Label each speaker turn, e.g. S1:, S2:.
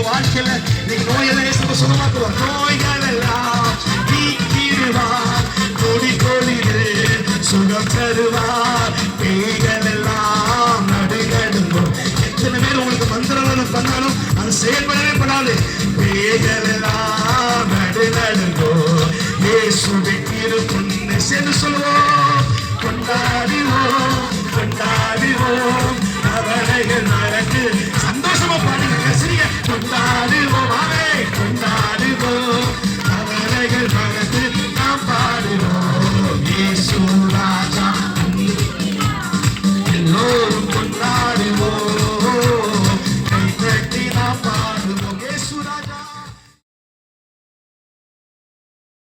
S1: உங்க வாழ்க்கையில நீங்க நோயெல்லாம் இயேசுவை சுகமாக்குவார் நோய்கள் எல்லாம் நீக்கிடுவார் கொடி கொடி சுகம் தருவார் பேய்கள் எல்லாம் நடுகடுங்கும் எத்தனை பேர் உங்களுக்கு மந்திரம் பண்ணாலும் அது செயல்படவே படாது. பேய்கள் எல்லாம் நடு நடுங்கோ இயேசுவை இருப்புன்னு சேர்ந்து சொல்லுவோம். கொண்டாடுவோம் கொண்டாடுவோம். school.